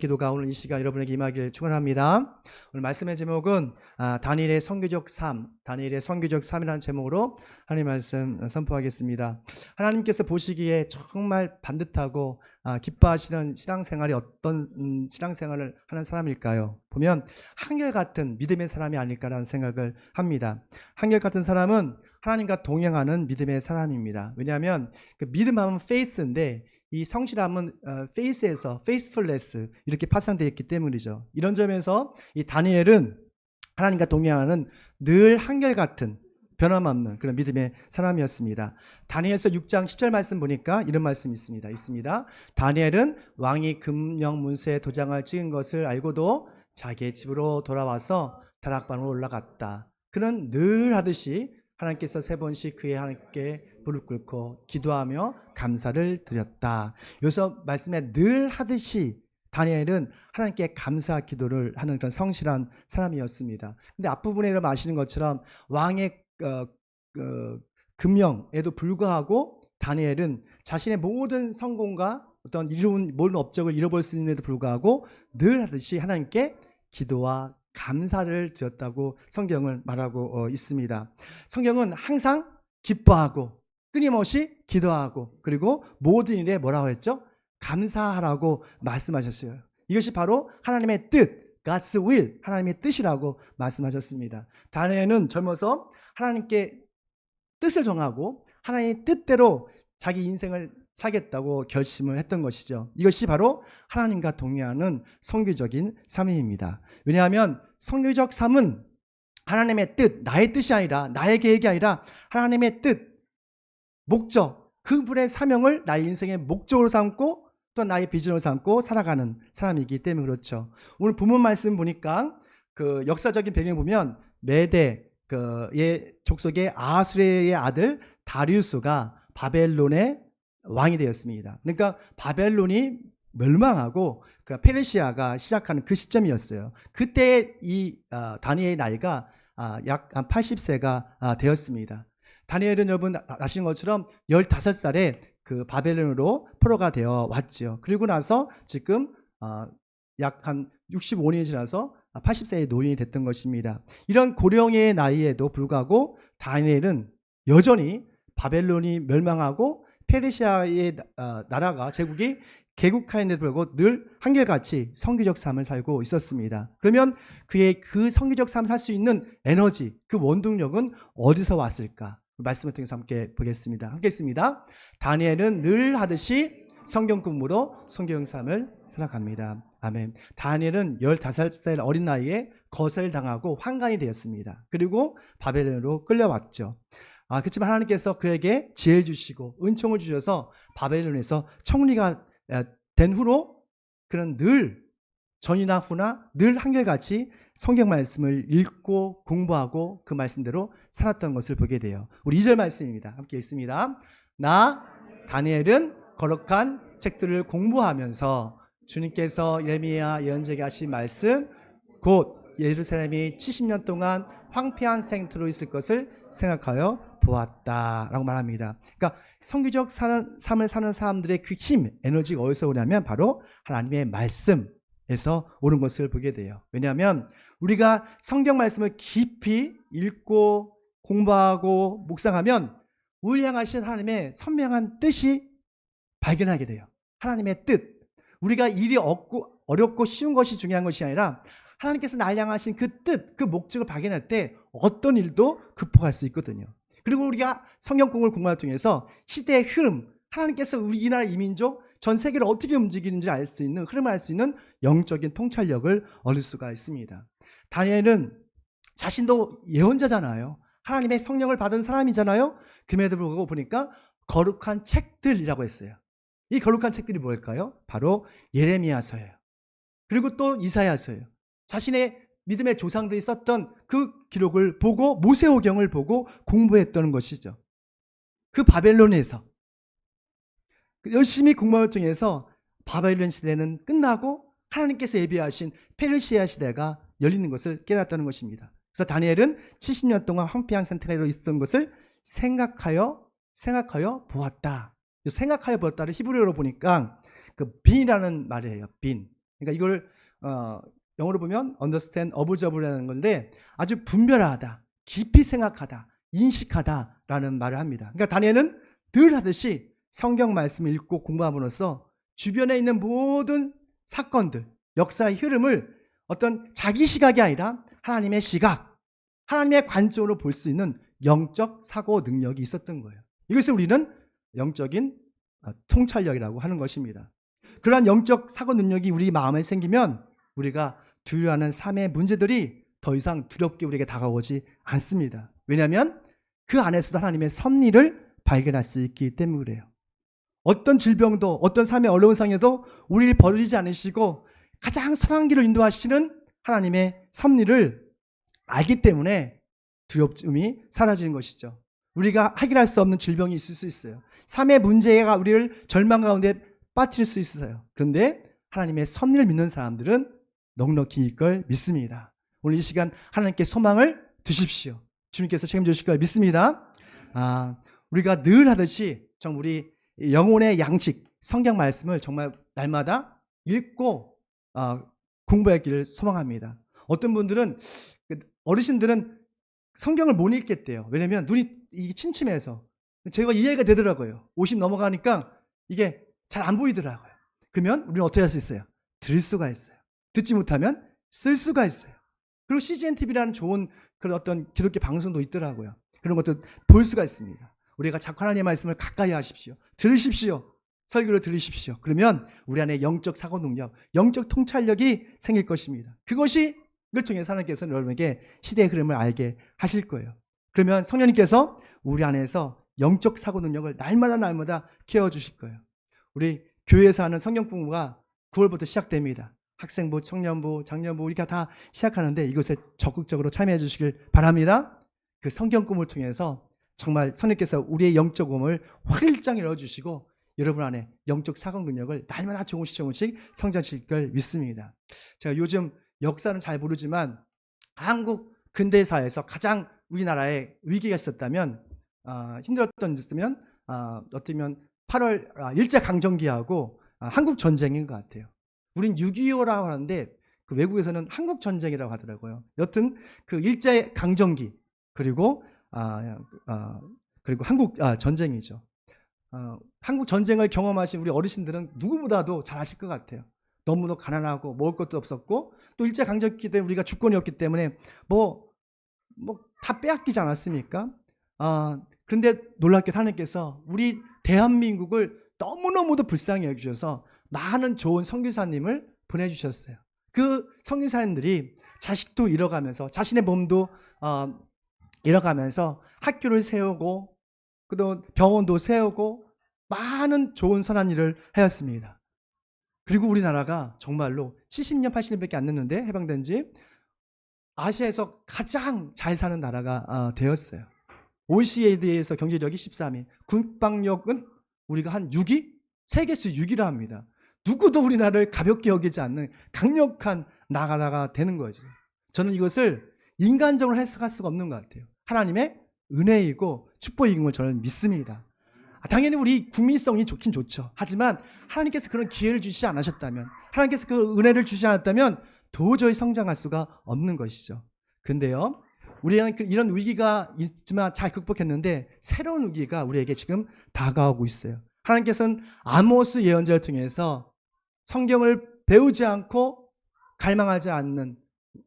기도가 오늘 이 시간 여러분에게 임하길 축원합니다. 오늘 말씀의 제목은 아, 다니엘의 성교적 삶, 다니엘의 성교적 삶이라는 제목으로 하나님 말씀 선포하겠습니다. 하나님께서 보시기에 정말 반듯하고 아, 기뻐하시는 신앙생활이 어떤 음, 신앙생활을 하는 사람일까요? 보면 한결같은 믿음의 사람이 아닐까라는 생각을 합니다. 한결같은 사람은 하나님과 동행하는 믿음의 사람입니다. 왜냐하면 그 믿음하면 페이스인데 이 성실함은 어, 페이스에서 페이스풀레스 이렇게 파생되어 있기 때문이죠. 이런 점에서 이 다니엘은 하나님과 동행하는 늘 한결같은 변함없는 그런 믿음의 사람이었습니다. 다니엘서 6장 10절 말씀 보니까 이런 말씀이 있습니다. 있습니다. 다니엘은 왕이 금령 문서에 도장을 찍은 것을 알고도 자기의 집으로 돌아와서 다락방으로 올라갔다. 그는 늘 하듯이 하나님께서 세 번씩 그의 하나님께 무릎 꿇고 기도하며 감사를 드렸다. 여기서 말씀에 늘 하듯이 다니엘은 하나님께 감사 기도를 하는 그런 성실한 사람이었습니다. 근데 앞부분에 여러분 아시는 것처럼 왕의 어, 어, 금령에도 불구하고 다니엘은 자신의 모든 성공과 어떤 이룬 모든 업적을 잃어볼 수 있는데도 불구하고 늘 하듯이 하나님께 기도와 감사를 드렸다고 성경을 말하고 어, 있습니다. 성경은 항상 기뻐하고 끊임없이 기도하고 그리고 모든 일에 뭐라고 했죠? 감사하라고 말씀하셨어요. 이것이 바로 하나님의 뜻, God's will, 하나님의 뜻이라고 말씀하셨습니다. 다니엘은 젊어서 하나님께 뜻을 정하고 하나님의 뜻대로 자기 인생을 사겠다고 결심을 했던 것이죠. 이것이 바로 하나님과 동의하는 성교적인 삶입니다. 왜냐하면 성교적 삶은 하나님의 뜻, 나의 뜻이 아니라 나의 계획이 아니라 하나님의 뜻, 목적, 그분의 사명을 나의 인생의 목적으로 삼고 또 나의 비전으로 삼고 살아가는 사람이기 때문에 그렇죠. 오늘 본문 말씀 보니까 그 역사적인 배경 보면 메대 그의 족속의 아수레의 아들 다리우스가 바벨론의 왕이 되었습니다. 그러니까 바벨론이 멸망하고 그 페르시아가 시작하는 그 시점이었어요. 그때 이 어, 다니엘의 나이가 아, 약한 80세가 아, 되었습니다. 다니엘은 여러분 아시는 것처럼 15살에 그 바벨론으로 포로가 되어 왔죠. 그리고 나서 지금 어, 약한 65년이 지나서 80세의 노인이 됐던 것입니다. 이런 고령의 나이에도 불구하고 다니엘은 여전히 바벨론이 멸망하고 페르시아의 어, 나라가 제국이 개국하였는데도 불구하고 늘 한결같이 성기적 삶을 살고 있었습니다. 그러면 그의 그 성기적 삶을 살 수 있는 에너지, 그 원동력은 어디서 왔을까? 말씀을 통해서 함께 보겠습니다. 함께 있습니다. 다니엘은 늘 하듯이 성경 공부로 성경 삶을 살아갑니다. 아멘. 다니엘은 15살 어린 나이에 거절 당하고 환관이 되었습니다. 그리고 바벨론으로 끌려왔죠. 아, 그렇지만 하나님께서 그에게 지혜를 주시고 은총을 주셔서 바벨론에서 청리가 된 후로 그는 늘 전이나 후나 늘 한결같이 성경 말씀을 읽고 공부하고 그 말씀대로 살았던 것을 보게 돼요. 우리 2절 말씀입니다. 함께 읽습니다. 나 다니엘은 거룩한 책들을 공부하면서 주님께서 예레미야 예언자에게 하신 말씀 곧 예루살렘이 70년 동안 황폐한 생토로 있을 것을 생각하여 보았다라고 말합니다. 그러니까 성교적 삶을 사는 사람들의 그 힘, 에너지가 어디서 오냐면 바로 하나님의 말씀에서 오는 것을 보게 돼요. 왜냐하면 우리가 성경 말씀을 깊이 읽고 공부하고 묵상하면 우리 향하신 하나님의 선명한 뜻이 발견하게 돼요. 하나님의 뜻. 우리가 일이 없고 어렵고 쉬운 것이 중요한 것이 아니라 하나님께서 날 향하신 그 뜻, 그 목적을 발견할 때 어떤 일도 극복할 수 있거든요. 그리고 우리가 성경 공을 공부를 통해서 시대의 흐름, 하나님께서 우리 이 나라 이민족 전 세계를 어떻게 움직이는지 알 수 있는 흐름을 알 수 있는 영적인 통찰력을 얻을 수가 있습니다. 다니엘은 자신도 예언자잖아요. 하나님의 성령을 받은 사람이잖아요. 금에도 불구하고 보니까 거룩한 책들이라고 했어요. 이 거룩한 책들이 뭘까요? 바로 예레미야서예요. 그리고 또 이사야서예요. 자신의 믿음의 조상들이 썼던 그 기록을 보고 모세오경을 보고 공부했던 것이죠. 그 바벨론에서 열심히 공부를 통해서 바벨론 시대는 끝나고 하나님께서 예비하신 페르시아 시대가 열리는 것을 깨닫다는 것입니다. 그래서 다니엘은 70년 동안 황폐한 상태로 있었던 것을 생각하여 생각하여 보았다. 생각하여 보았다를 히브리어로 보니까 그 빈이라는 말이에요. 빈. 그러니까 이걸 어, 영어로 보면 understand, observe라는 건데 아주 분별하다, 깊이 생각하다, 인식하다라는 말을 합니다. 그러니까 다니엘은 늘 하듯이 성경 말씀을 읽고 공부함으로써 주변에 있는 모든 사건들, 역사의 흐름을 어떤 자기 시각이 아니라 하나님의 시각, 하나님의 관점으로 볼 수 있는 영적 사고 능력이 있었던 거예요. 이것을 우리는 영적인 어, 통찰력이라고 하는 것입니다. 그러한 영적 사고 능력이 우리 마음에 생기면 우리가 두려워하는 삶의 문제들이 더 이상 두렵게 우리에게 다가오지 않습니다. 왜냐하면 그 안에서도 하나님의 섭리를 발견할 수 있기 때문에 그래요. 어떤 질병도 어떤 삶의 어려운 상에도 우리를 버리지 않으시고 가장 선한 길을 인도하시는 하나님의 섭리를 알기 때문에 두렵움이 사라지는 것이죠. 우리가 해결할 수 없는 질병이 있을 수 있어요. 삶의 문제가 우리를 절망 가운데 빠뜨릴 수 있어요. 그런데 하나님의 섭리를 믿는 사람들은 넉넉히 이걸 믿습니다. 오늘 이 시간 하나님께 소망을 두십시오. 주님께서 책임져 주실 걸 믿습니다. 아, 우리가 늘 하듯이 정 우리 영혼의 양식 성경 말씀을 정말 날마다 읽고 어, 공부하기를 소망합니다. 어떤 분들은 그 어르신들은 성경을 못 읽겠대요. 왜냐면 눈이 침침해서 제가 이해가 되더라고요. 50 넘어가니까 이게 잘 안 보이더라고요. 그러면 우리는 어떻게 할 수 있어요? 들 수가 있어요. 듣지 못하면 쓸 수가 있어요. 그리고 CGN TV라는 좋은 그런 어떤 기독교 방송도 있더라고요. 그런 것도 볼 수가 있습니다. 우리가 자꾸 하나님의 말씀을 가까이 하십시오. 들으십시오. 설교를 들으십시오. 그러면 우리 안에 영적 사고 능력, 영적 통찰력이 생길 것입니다. 그것이 이걸 통해서 하나님께서는 여러분에게 시대의 흐름을 알게 하실 거예요. 그러면 성령님께서 우리 안에서 영적 사고 능력을 날마다 날마다 키워 주실 거예요. 우리 교회에서 하는 성경 공부가 9월부터 시작됩니다. 학생부, 청년부, 장년부 이렇게 다 시작하는데 이것에 적극적으로 참여해 주시길 바랍니다. 그 성경 꿈을 통해서 정말 성령께서 우리의 영적 꿈을 활짝 열어주시고 여러분 안에 영적 사고 능력을 날마다 조금씩 조금씩 성장시킬 걸 믿습니다. 제가 요즘 역사는 잘 모르지만 한국 근대사에서 가장 우리나라에 위기가 있었다면 어, 힘들었던 있으면 어, 어쩌면 8월 아, 일제 강점기하고 아, 한국 전쟁인 것 같아요. 우린 6.25라고 하는데 그 외국에서는 한국 전쟁이라고 하더라고요. 여튼 그 일제 강점기 그리고 아, 아 그리고 한국 아, 전쟁이죠. 어, 한국 전쟁을 경험하신 우리 어르신들은 누구보다도 잘 아실 것 같아요. 너무도 가난하고 먹을 것도 없었고 또 일제 강점기 때 우리가 주권이 없기 때문에 뭐 뭐 다 빼앗기지 않았습니까? 아 그런데 놀랍게 하나님께서 우리 대한민국을 너무너무도 불쌍히 여기셔서 많은 좋은 선교사님을 보내주셨어요. 그 선교사님들이 자식도 잃어가면서 자신의 몸도 어, 잃어가면서 학교를 세우고 또 병원도 세우고 많은 좋은 선한 일을 하였습니다. 그리고 우리나라가 정말로 70년, 80년밖에 안 됐는데 해방된 지 아시아에서 가장 잘 사는 나라가 어, 되었어요. OECD에서 경제력이 13위, 국방력은 우리가 한 6위? 세계수 6위라 합니다. 누구도 우리나라를 가볍게 여기지 않는 강력한 나라가 되는 거죠. 저는 이것을 인간적으로 해석할 수가 없는 것 같아요. 하나님의 은혜이고 축복인 걸 저는 믿습니다. 아, 당연히 우리 국민성이 좋긴 좋죠. 하지만 하나님께서 그런 기회를 주시지 않으셨다면, 하나님께서 그 은혜를 주시지 않았다면 도저히 성장할 수가 없는 것이죠. 근데요, 우리는 그 이런 위기가 있지만 잘 극복했는데 새로운 위기가 우리에게 지금 다가오고 있어요. 하나님께서는 아모스 예언자를 통해서 성경을 배우지 않고 갈망하지 않는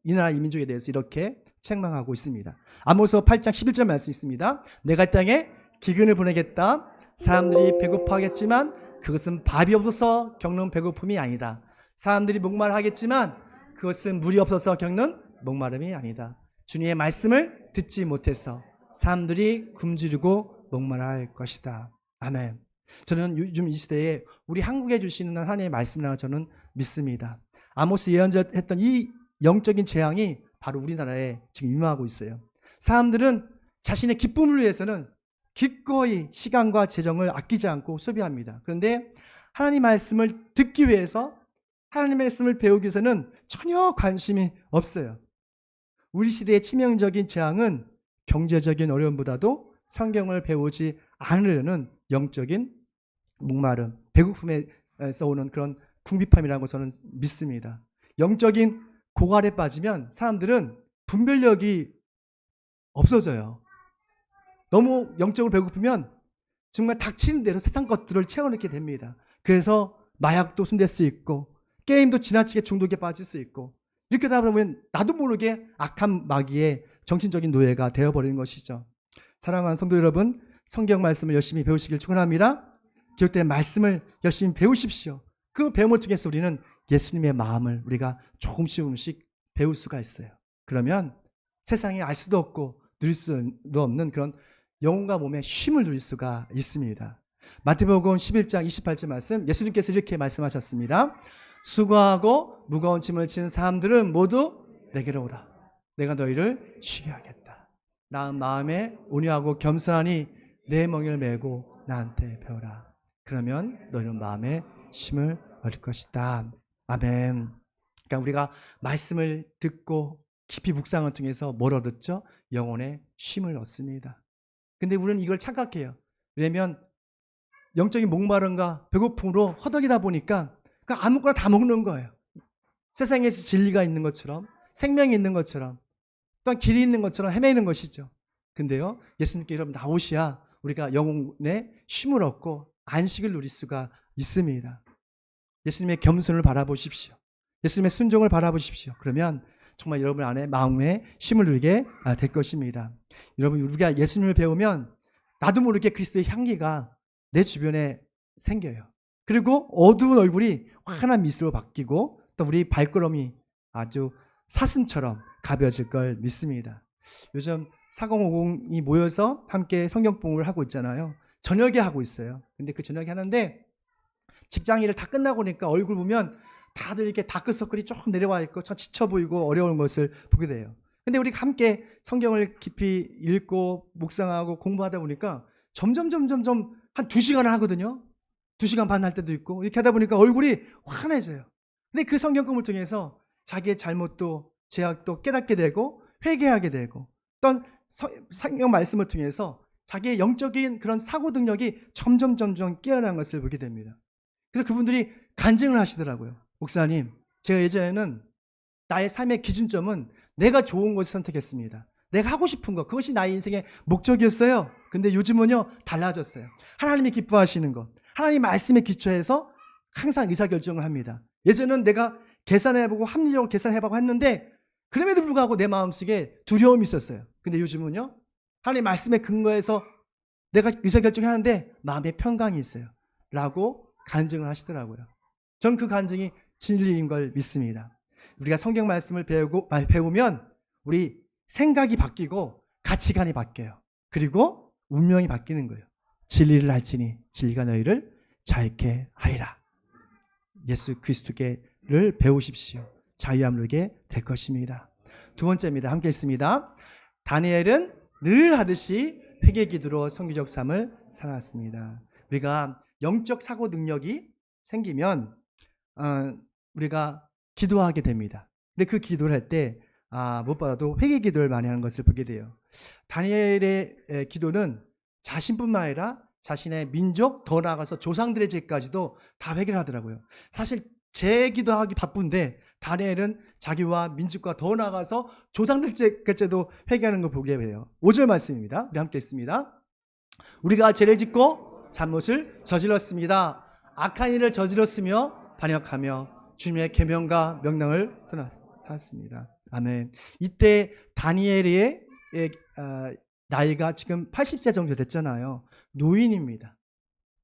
이 나라 이민족에 대해서 이렇게 책망하고 있습니다. 아모스 8장 11절 말씀 있습니다. 내가 땅에 기근을 보내겠다. 사람들이 배고파하겠지만 그것은 밥이 없어서 겪는 배고픔이 아니다. 사람들이 목말하겠지만 그것은 물이 없어서 겪는 목마름이 아니다. 주님의 말씀을 듣지 못해서 사람들이 굶주리고 목말할 것이다. 아멘. 저는 요즘 이 시대에 우리 한국에 주시는 하나님의 말씀이라고 저는 믿습니다. 아모스 예언자 했던 이 영적인 재앙이 바로 우리나라에 지금 임하고 있어요. 사람들은 자신의 기쁨을 위해서는 기꺼이 시간과 재정을 아끼지 않고 소비합니다. 그런데 하나님 말씀을 듣기 위해서 하나님 말씀을 배우기 위해서는 전혀 관심이 없어요. 우리 시대의 치명적인 재앙은 경제적인 어려움보다도 성경을 배우지 않으려는 영적인 목마름, 배고픔에서 오는 그런 궁핍함이라고 저는 믿습니다. 영적인 고갈에 빠지면 사람들은 분별력이 없어져요. 너무 영적으로 배고프면 정말 닥치는 대로 세상 것들을 채워넣게 됩니다. 그래서 마약도 손댈 수 있고 게임도 지나치게 중독에 빠질 수 있고 이렇게 하다 보면 나도 모르게 악한 마귀의 정신적인 노예가 되어버리는 것이죠. 사랑하는 성도 여러분, 성경 말씀을 열심히 배우시길 축원합니다. 기록된 말씀을 열심히 배우십시오. 그 배움을 통해서 우리는 예수님의 마음을 우리가 조금씩 조금씩 배울 수가 있어요. 그러면 세상에 알 수도 없고 누릴 수도 없는 그런 영혼과 몸의 쉼을 누릴 수가 있습니다. 마태복음 11장 28절 말씀 예수님께서 이렇게 말씀하셨습니다. 수고하고 무거운 짐을 지는 사람들은 모두 내게로 오라. 내가 너희를 쉬게 하겠다. 나은 마음에 온유하고 겸손하니 내 멍에를 메고 나한테 배워라. 그러면 너희는 마음에 힘을 얻을 것이다. 아멘. 그러니까 우리가 말씀을 듣고 깊이 묵상을 통해서 뭘 얻었죠? 영혼의 쉼을 얻습니다. 근데 우리는 이걸 착각해요. 왜냐면 영적인 목마름과 배고픔으로 허덕이다 보니까 그러니까 아무거나 다 먹는 거예요. 세상에서 진리가 있는 것처럼 생명이 있는 것처럼 또한 길이 있는 것처럼 헤매는 것이죠. 근데요, 예수님께 여러분 나오셔야 우리가 영혼의 쉼을 얻고 안식을 누릴 수가 있습니다. 예수님의 겸손을 바라보십시오. 예수님의 순종을 바라보십시오. 그러면 정말 여러분 안에 마음의 쉼을 누리게 아, 될 것입니다. 여러분 우리가 예수님을 배우면 나도 모르게 그리스도의 향기가 내 주변에 생겨요. 그리고 어두운 얼굴이 환한 미소로 바뀌고 또 우리 발걸음이 아주 사슴처럼 가벼워질 걸 믿습니다. 요즘 4050이 모여서 함께 성경 봉을 하고 있잖아요. 저녁에 하고 있어요. 근데 그 저녁에 하는데 직장 일을 다 끝나고 나니까 얼굴 보면 다들 이렇게 다크서클이 조금 내려와 있고 저 지쳐 보이고 어려운 것을 보게 돼요. 근데 우리 함께 성경을 깊이 읽고 묵상하고 공부하다 보니까 점점 점점 점한 두 시간 하거든요. 두 시간 반 할 때도 있고 이렇게 하다 보니까 얼굴이 환해져요. 근데 그 성경 공부를 통해서 자기의 잘못도 제약도 깨닫게 되고 회개하게 되고 어떤 서- 성경 말씀을 통해서 자기의 영적인 그런 사고 능력이 점점 점점 깨어나는 것을 보게 됩니다. 그래서 그분들이 간증을 하시더라고요. 목사님, 제가 예전에는 나의 삶의 기준점은 내가 좋은 것을 선택했습니다. 내가 하고 싶은 것, 그것이 나의 인생의 목적이었어요. 근데 요즘은요, 달라졌어요. 하나님이 기뻐하시는 것, 하나님 말씀에 기초해서 항상 의사결정을 합니다. 예전엔 내가 계산해보고 합리적으로 계산해보고 했는데, 그럼에도 불구하고 내 마음속에 두려움이 있었어요. 근데 요즘은요, 하나님 말씀에 근거해서 내가 의사결정을 하는데 마음에 평강이 있어요. 라고 간증을 하시더라고요. 전그 간증이 진리인 걸 믿습니다. 우리가 성경 말씀을 배우고, 아, 배우면 우리 생각이 바뀌고 가치관이 바뀌어요. 그리고 운명이 바뀌는 거예요. 진리를 알지니 진리가 너희를 자유케 하리라. 예수 그리스도께를 배우십시오. 자유함을 누리게 될 것입니다. 두 번째입니다. 함께 있습니다. 다니엘은 늘 하듯이 회개 기도로 성교적 삶을 살았습니다. 우리가 영적 사고 능력이 생기면 어, 우리가 기도하게 됩니다. 근데 그 기도를 할 때 아, 무엇보다도 회개 기도를 많이 하는 것을 보게 돼요. 다니엘의 에, 기도는 자신뿐만 아니라 자신의 민족 더 나아가서 조상들의 죄까지도 다 회개를 하더라고요. 사실 제 기도하기 바쁜데 다니엘은 자기와 민족과 더 나아가서 조상들 죄까지도 회개하는 걸 보게 돼요. 5절 말씀입니다. 우리 함께 있습니다. 우리가 죄를 짓고 잘못을 저질렀습니다. 악한 일을 저질렀으며 반역하며 주님의 계명과 명령을 떠났습니다. 아멘. 이때 다니엘의 예, 아, 나이가 지금 80세 정도 됐잖아요. 노인입니다.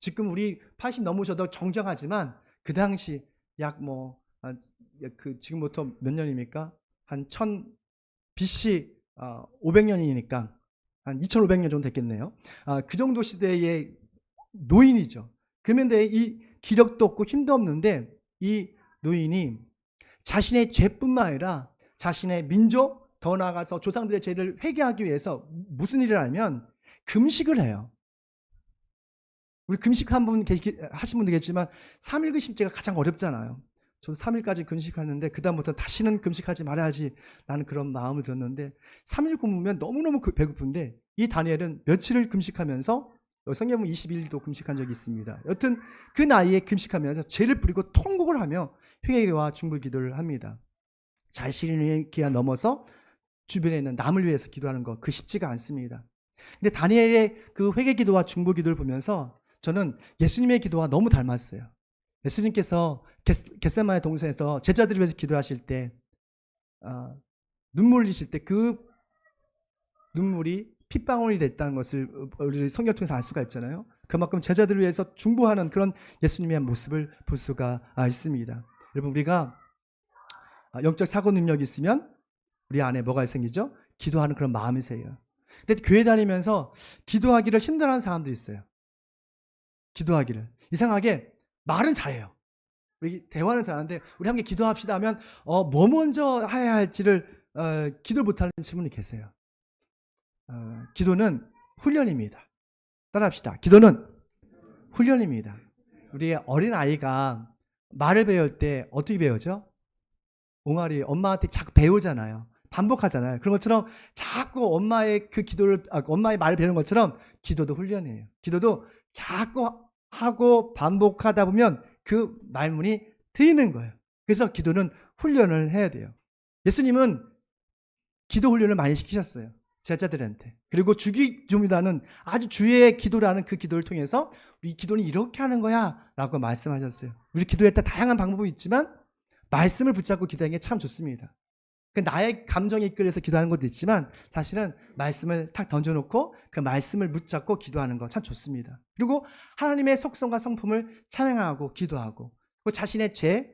지금 우리 80 넘으셔도 정정하지만 그 당시 약 뭐 그 지금부터 몇 년입니까? 한 1000 BC 아, 500년이니까 한 2500년 정도 됐겠네요. 아, 그 정도 시대의 노인이죠. 그런데 이 기력도 없고 힘도 없는데 이 노인이 자신의 죄뿐만 아니라 자신의 민족 더 나아가서 조상들의 죄를 회개하기 위해서 무슨 일을 하면 금식을 해요. 우리 금식 한 분 하신 분도 계시지만 3일 금식제가 가장 어렵잖아요. 저도 3일까지 금식하는데 그다음부터 다시는 금식하지 말아야지 라는 그런 마음을 들었는데 3일 굶으면 너무너무 그- 배고픈데 이 다니엘은 며칠을 금식하면서 성경은 21일도 금식한 적이 있습니다. 여튼 그 나이에 금식하면서 죄를 부리고 통곡을 하며 회개와 중불 기도를 합니다. 자신의 기한 넘어서 주변에 있는 남을 위해서 기도하는 것, 그 쉽지가 않습니다. 근데 다니엘의 그 회개 기도와 중보 기도를 보면서 저는 예수님의 기도와 너무 닮았어요. 예수님께서 겟세마의 동산에서 제자들을 위해서 기도하실 때 어, 눈물 흘리실 때 그 눈물이 핏방울이 됐다는 것을 우리 성경 통해서 알 수가 있잖아요. 그만큼 제자들을 위해서 중보하는 그런 예수님의 모습을 볼 수가 아, 있습니다. 여러분 우리가 아, 영적 사고 능력이 있으면 우리 안에 뭐가 생기죠? 기도하는 그런 마음이 생겨요. 근데 교회 다니면서 기도하기를 힘들어하는 사람들이 있어요. 기도하기를 이상하게 말은 잘해요. 우리 대화는 잘하는데 우리 함께 기도합시다 하면 어, 뭐 먼저 해야 할지를 어, 기도를 못하는 친구이 계세요. 어, 기도는 훈련입니다. 따라합시다. 기도는 훈련입니다. 우리 어린 아이가 말을 배울 때 어떻게 배우죠? 옹알이 엄마한테 자꾸 배우잖아요. 반복하잖아요. 그런 것처럼 자꾸 엄마의 그 기도를 아, 엄마의 말을 배우는 것처럼 기도도 훈련이에요. 기도도 자꾸 하고 반복하다 보면 그 말문이 트이는 거예요. 그래서 기도는 훈련을 해야 돼요. 예수님은 기도 훈련을 많이 시키셨어요. 제자들한테. 그리고 주기좀이라는 아주 주의 기도라는 그 기도를 통해서 우리 기도는 이렇게 하는 거야 라고 말씀하셨어요. 우리 기도에 따라 다양한 방법이 있지만 말씀을 붙잡고 기도하는 게 참 좋습니다. 그 나의 감정에 이끌려서 기도하는 것도 있지만 사실은 말씀을 탁 던져놓고 그 말씀을 붙잡고 기도하는 거 참 좋습니다. 그리고 하나님의 속성과 성품을 찬양하고 기도하고 그 자신의 죄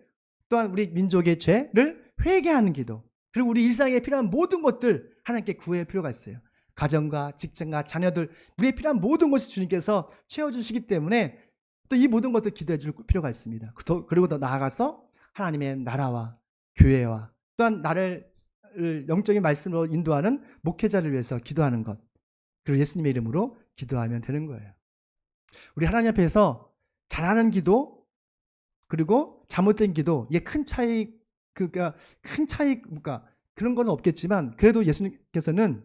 또한 우리 민족의 죄를 회개하는 기도 그리고 우리 일상에 필요한 모든 것들 하나님께 구할 필요가 있어요. 가정과 직장과 자녀들 우리에 필요한 모든 것을 주님께서 채워주시기 때문에 또 이 모든 것들 기도해 줄 필요가 있습니다. 그리고 더 나아가서 하나님의 나라와 교회와 또한 나를 영적인 말씀으로 인도하는 목회자를 위해서 기도하는 것. 그리고 예수님의 이름으로 기도하면 되는 거예요. 우리 하나님 앞에서 잘하는 기도 그리고 잘못된 기도 이게 큰 차이 그러니까 큰 차이 그러니까 그런 건 없겠지만 그래도 예수님께서는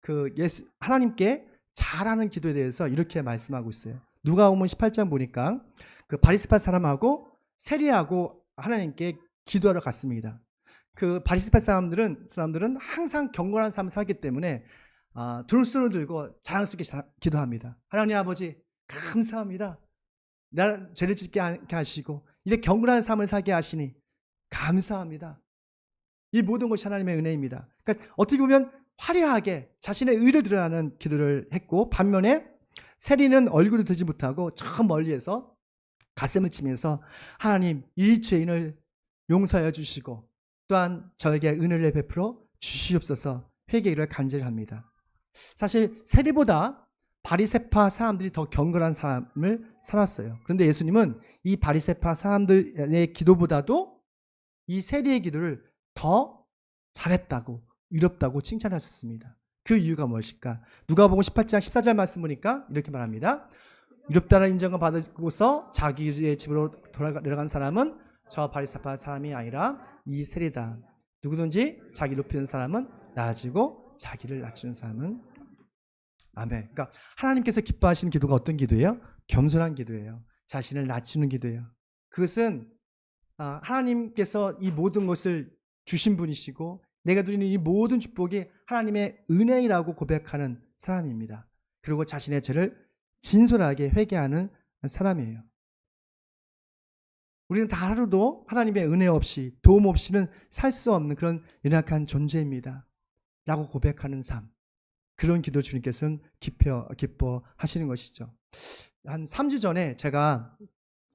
그 예수 하나님께 잘하는 기도에 대해서 이렇게 말씀하고 있어요. 누가 오면 18장 보니까 그 바리스파 사람하고 세리하고 하나님께 기도하러 갔습니다. 그 바리스파 사람들은 사람들은 항상 경건한 삶을 살기 때문에 아, 두 손을 들고 자랑스럽게 자, 기도합니다. 하나님 아버지 감사합니다. 나 죄를 짓게 하시고 이제 경건한 삶을 살게 하시니 감사합니다. 이 모든 것이 하나님의 은혜입니다. 그러니까 어떻게 보면 화려하게 자신의 의를 드러나는 기도를 했고 반면에 세리는 얼굴을 들지 못하고 저 멀리에서 가슴을 치면서 하나님 이 죄인을 용서해 주시고 또한 저에게 은혜를 베풀어 주시옵소서 회개를 간절합니다. 사실 세리보다 바리세파 사람들이 더 경건한 삶을 살았어요. 그런데 예수님은 이 바리세파 사람들의 기도보다도 이 세리의 기도를 더 잘했다고 유럽다고 칭찬하셨습니다. 그 이유가 무엇일까? 누가복음 18장 14절 말씀 보니까 이렇게 말합니다. 유럽다는 인정을 받고서 자기의 집으로 돌아가 내려간 사람은 저 바리사파 사람이 아니라 이 세리다. 누구든지 자기 높이는 사람은 낮아지고 자기를 낮추는 사람은 아멘. 그러니까 하나님께서 기뻐하시는 기도가 어떤 기도예요? 겸손한 기도예요. 자신을 낮추는 기도예요. 그것은 아, 하나님께서 이 모든 것을 주신 분이시고 내가 드리는 이 모든 축복이 하나님의 은혜라고 고백하는 사람입니다. 그리고 자신의 죄를 진솔하게 회개하는 사람이에요. 우리는 다 하루도 하나님의 은혜 없이 도움 없이는 살 수 없는 그런 연약한 존재입니다. 라고 고백하는 삶. 그런 기도 주님께서는 기뻐, 기뻐하시는 것이죠. 한 3주 전에 제가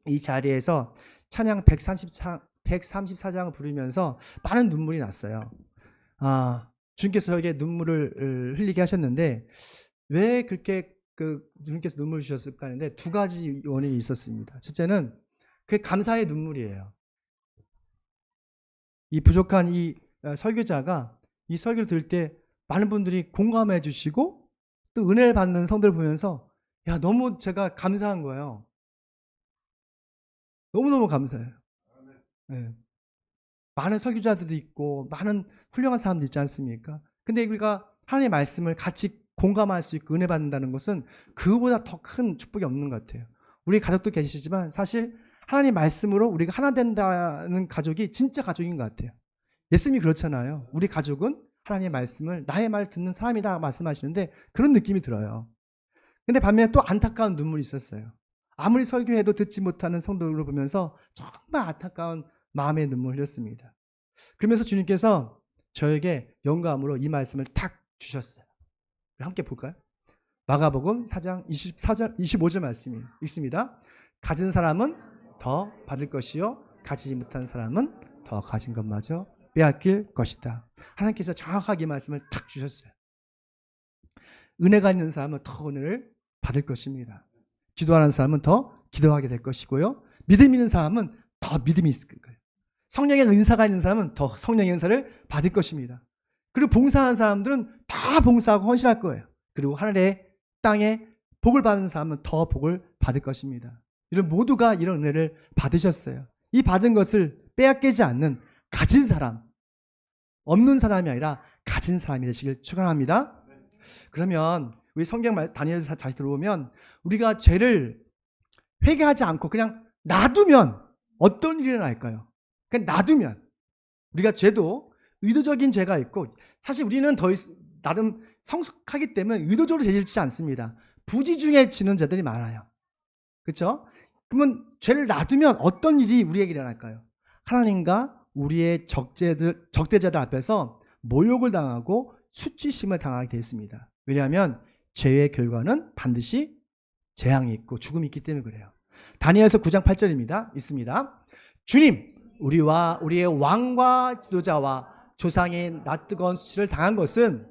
이 자리에서 찬양 134, 134장을 부르면서 많은 눈물이 났어요. 아, 주님께서 저에게 눈물을 흘리게 하셨는데 왜 그렇게 그 주님께서 눈물을 주셨을까 하는데 두 가지 원인이 있었습니다. 첫째는 그게 감사의 눈물이에요. 이 부족한 이 어, 설교자가 이 설교를 들을 때 많은 분들이 공감해 주시고 또 은혜를 받는 성들을 보면서 야 너무 제가 감사한 거예요. 너무너무 감사해요. 네. 많은 설교자들도 있고 많은 훌륭한 사람도 있지 않습니까? 근데 우리가 하나님의 말씀을 같이 공감할 수 있고 은혜 받는다는 것은 그보다 더 큰 축복이 없는 것 같아요. 우리 가족도 계시지만 사실 하나님 말씀으로 우리가 하나 된다는 가족이 진짜 가족인 것 같아요. 예수님이 그렇잖아요. 우리 가족은 하나님의 말씀을 나의 말 듣는 사람이다 말씀하시는데 그런 느낌이 들어요. 근데 반면에 또 안타까운 눈물이 있었어요. 아무리 설교해도 듣지 못하는 성도를 보면서 정말 안타까운 마음의 눈물을 흘렸습니다. 그러면서 주님께서 저에게 영감으로 이 말씀을 탁 주셨어요. 함께 볼까요? 마가복음 4장 24절 25절 말씀이 있습니다. 가진 사람은 더 받을 것이요 가지지 못한 사람은 더 가진 것마저 빼앗길 것이다. 하나님께서 정확하게 이 말씀을 탁 주셨어요. 은혜가 있는 사람은 더 은혜를 받을 것입니다. 기도하는 사람은 더 기도하게 될 것이고요. 믿음 있는 사람은 더 믿음이 있을 거예요. 성령의 은사가 있는 사람은 더 성령의 은사를 받을 것입니다. 그리고 봉사하는 사람들은 다 봉사하고 헌신할 거예요. 그리고 하늘의 땅에 복을 받는 사람은 더 복을 받을 것입니다. 이런 모두가 이런 은혜를 받으셨어요. 이 받은 것을 빼앗기지 않는 가진 사람, 없는 사람이 아니라 가진 사람이 되시길 축원합니다. 그러면 우리 성경 말 다니엘 다시 들어보면 우리가 죄를 회개하지 않고 그냥 놔두면 어떤 일이 일어날까요? 그냥 놔두면 우리가 죄도 의도적인 죄가 있고 사실 우리는 더 있- 나름 성숙하기 때문에 의도적으로 죄를 짓지 않습니다. 부지 중에 지는 죄들이 많아요. 그렇죠? 그러면 죄를 놔두면 어떤 일이 우리에게 일어날까요? 하나님과 우리의 적재들, 적대자들 앞에서 모욕을 당하고 수치심을 당하게 되어 있습니다. 왜냐하면 죄의 결과는 반드시 재앙이 있고 죽음이 있기 때문에 그래요. 다니엘서 9장 8절입니다. 있습니다. 주님, 우리와 우리의 왕과 지도자와 조상의 낯뜨거운 수치를 당한 것은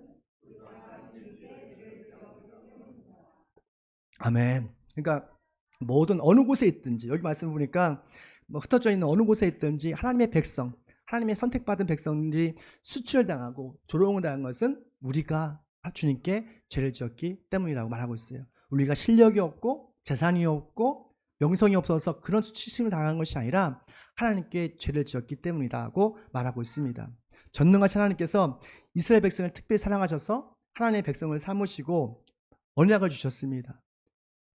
아멘. 그러니까 모든 어느 곳에 있든지 여기 말씀 보니까 뭐 흩어져 있는 어느 곳에 있든지 하나님의 백성, 하나님의 선택받은 백성들이 수치를 당하고 조롱을 당한 것은 우리가 주님께 죄를 지었기 때문이라고 말하고 있어요. 우리가 실력이 없고 재산이 없고 명성이 없어서 그런 수치심을 당한 것이 아니라 하나님께 죄를 지었기 때문이다고 말하고 있습니다. 전능하신 하나님께서 이스라엘 백성을 특별히 사랑하셔서 하나님의 백성을 삼으시고 언약을 주셨습니다.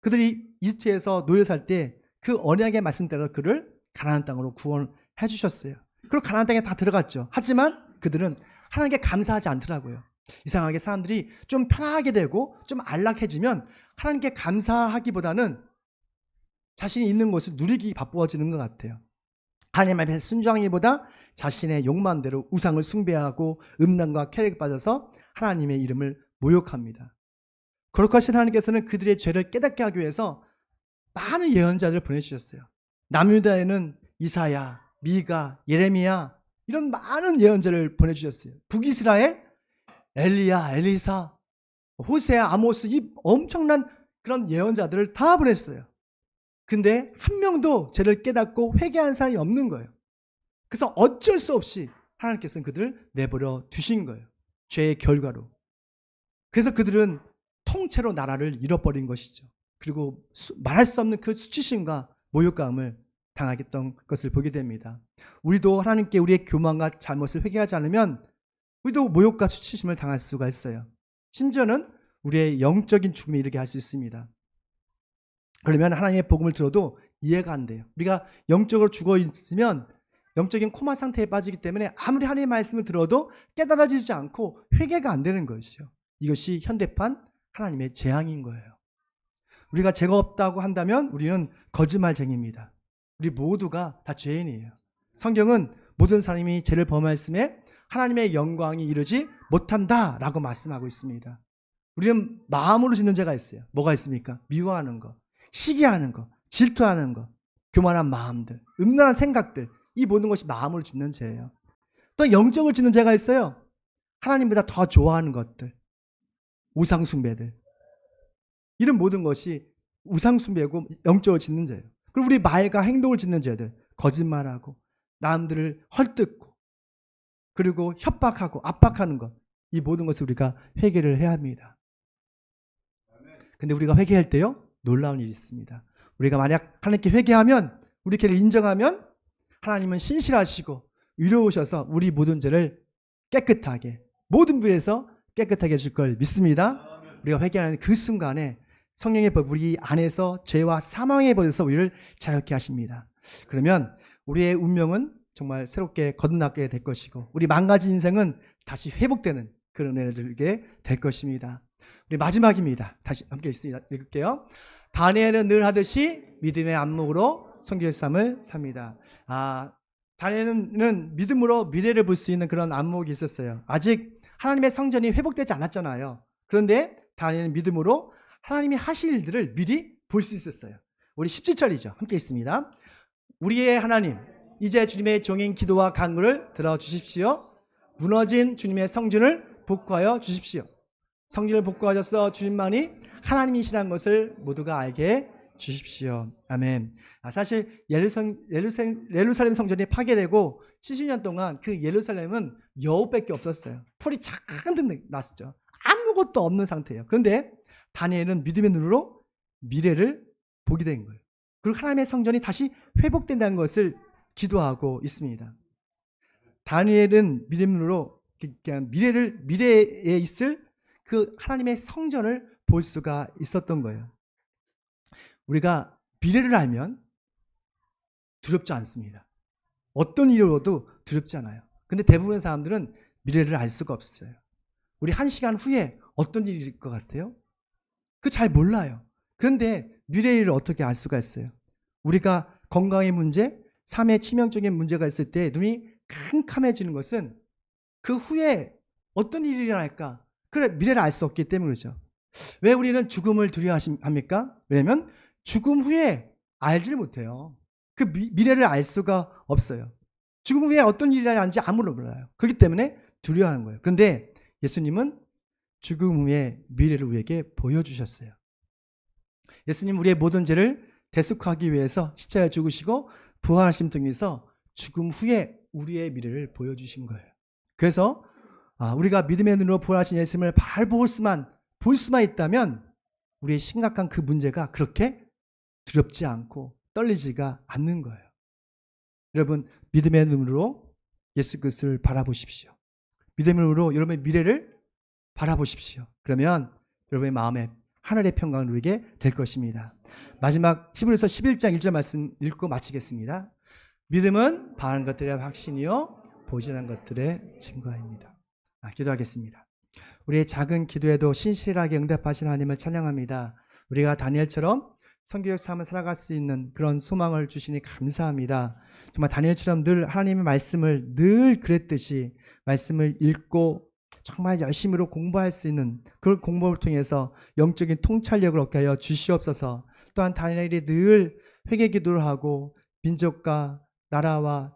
그들이 이집트에서 노예 살때 그 언약의 말씀대로 그를 가나안 땅으로 구원해 주셨어요. 그리고 가나안 땅에 다 들어갔죠. 하지만 그들은 하나님께 감사하지 않더라고요. 이상하게 사람들이 좀 편하게 되고 좀 안락해지면 하나님께 감사하기보다는 자신이 있는 곳을 누리기 바빠지는 것 같아요. 하나님 앞에 순종하기보다 자신의 욕망대로 우상을 숭배하고 음란과 쾌락에 빠져서 하나님의 이름을 모욕합니다. 그렇게 하신 하나님께서는 그들의 죄를 깨닫게 하기 위해서 많은 예언자들을 보내주셨어요. 남유다에는 이사야, 미가, 예레미야 이런 많은 예언자를 보내주셨어요. 북이스라엘 엘리야, 엘리사, 호세아, 아모스 이 엄청난 그런 예언자들을 다 보냈어요. 근데 한 명도 죄를 깨닫고 회개한 사람이 없는 거예요. 그래서 어쩔 수 없이 하나님께서는 그들을 내버려 두신 거예요. 죄의 결과로. 그래서 그들은 통째로 나라를 잃어버린 것이죠. 그리고 수- 말할 수 없는 그 수치심과 모욕감을 당하겠던 것을 보게 됩니다. 우리도 하나님께 우리의 교만과 잘못을 회개하지 않으면 우리도 모욕과 수치심을 당할 수가 있어요. 심지어는 우리의 영적인 죽음에 이르게 할 수 있습니다. 그러면 하나님의 복음을 들어도 이해가 안 돼요. 우리가 영적으로 죽어 있으면 영적인 코마 상태에 빠지기 때문에 아무리 하나님의 말씀을 들어도 깨달아지지 않고 회개가 안 되는 것이죠. 이것이 현대판 하나님의 재앙인 거예요. 우리가 죄가 없다고 한다면 우리는 거짓말쟁입니다. 우리 모두가 다 죄인이에요. 성경은 모든 사람이 죄를 범하였음에 하나님의 영광이 이르지 못한다 라고 말씀하고 있습니다. 우리는 마음으로 짓는 죄가 있어요. 뭐가 있습니까? 미워하는 거, 시기하는 거, 질투하는 거, 교만한 마음들, 음란한 생각들, 이 모든 것이 마음으로 짓는 죄예요. 또 영적으로 짓는 죄가 있어요. 하나님보다 더 좋아하는 것들, 우상숭배들. 이런 모든 것이 우상숭배고 영적으로 짓는 죄예요. 그리고 우리 말과 행동을 짓는 죄들, 거짓말하고 남들을 헐뜯고 그리고 협박하고 압박하는 것, 이 모든 것을 우리가 회개를 해야 합니다. 근데 우리가 회개할 때요, 놀라운 일이 있습니다. 우리가 만약 하나님께 회개하면, 우리 죄를 인정하면 하나님은 신실하시고 위로우셔서 우리 모든 죄를 깨끗하게 모든 부에서 깨끗하게 해줄 걸 믿습니다. 우리가 회개하는 그 순간에 성령의 법 우리 안에서 죄와 사망의 법에서 우리를 자유케 하십니다. 그러면 우리의 운명은 정말 새롭게 거듭나게 될 것이고 우리 망가진 인생은 다시 회복되는 그런 은혜를 들게 될 것입니다. 우리 마지막입니다. 다시 함께. 읽을게요. 다니엘은 늘 하듯이 믿음의 안목으로 성교의 삶을 삽니다. 아, 다니엘은 믿음으로 미래를 볼 수 있는 그런 안목이 있었어요. 아직 하나님의 성전이 회복되지 않았잖아요. 그런데 다니엘은 믿음으로 하나님이 하실 일들을 미리 볼 수 있었어요. 우리 17절이죠. 함께 있습니다. 우리의 하나님, 이제 주님의 종인 기도와 간구를 들어주십시오. 무너진 주님의 성전을 복구하여 주십시오. 성전을 복구하셔서 주님만이 하나님이시라는 것을 모두가 알게 주십시오. 아멘. 아, 사실 예루살, 예루살, 예루살렘 성전이 파괴되고 70년 동안 그 예루살렘은 여우밖에 없었어요. 풀이 잔뜩 났었죠. 아무것도 없는 상태예요. 그런데 다니엘은 믿음의 눈으로 미래를 보게 된 거예요. 그리고 하나님의 성전이 다시 회복된다는 것을 기도하고 있습니다. 다니엘은 믿음으로 그냥 미래를 미래에 있을 그 하나님의 성전을 볼 수가 있었던 거예요. 우리가 미래를 알면 두렵지 않습니다. 어떤 일로도 두렵지 않아요. 근데 대부분의 사람들은 미래를 알 수가 없어요. 우리 한 시간 후에 어떤 일일 것 같아요? 그 잘 몰라요. 그런데 미래를 어떻게 알 수가 있어요? 우리가 건강의 문제, 삶의 치명적인 문제가 있을 때 눈이 캄캄해지는 것은 그 후에 어떤 일이 일어날까? 그래 미래를 알 수 없기 때문이죠. 왜 우리는 죽음을 두려워합니까? 왜냐하면 죽음 후에 알지를 못해요. 그 미, 미래를 알 수가 없어요. 죽음 후에 어떤 일이 일어나는지 아무도 몰라요. 그렇기 때문에 두려워하는 거예요. 그런데 예수님은 죽음 후에 미래를 우리에게 보여주셨어요. 예수님 우리의 모든 죄를 대속하기 위해서 십자가에 죽으시고 부활하심 통해서 죽음 후에 우리의 미래를 보여주신 거예요. 그래서 아, 우리가 믿음의 눈으로 부활하신 예수님을 발볼 수만 볼 수만 있다면 우리의 심각한 그 문제가 그렇게 두렵지 않고 떨리지가 않는 거예요. 여러분 믿음의 눈으로 예수 그리스도를 바라보십시오. 믿음의 눈으로 여러분의 미래를 바라보십시오. 그러면 여러분의 마음에 하늘의 평강을 누리게 될 것입니다. 마지막 히브리서 11장 1절 말씀 읽고 마치겠습니다. 믿음은 바라는 것들의 확신이요 않은 것들의 증거입니다. 아, 기도하겠습니다. 우리의 작은 기도에도 신실하게 응답하신 하나님을 찬양합니다. 우리가 다니엘처럼 성교역 삶을 살아갈 수 있는 그런 소망을 주시니 감사합니다. 정말 다니엘처럼 늘 하나님의 말씀을 늘 그랬듯이 말씀을 읽고 정말 열심히로 공부할 수 있는 그 공부를 통해서 영적인 통찰력을 얻게 하여 주시옵소서. 또한 다니엘이 늘 회개 기도를 하고 민족과 나라와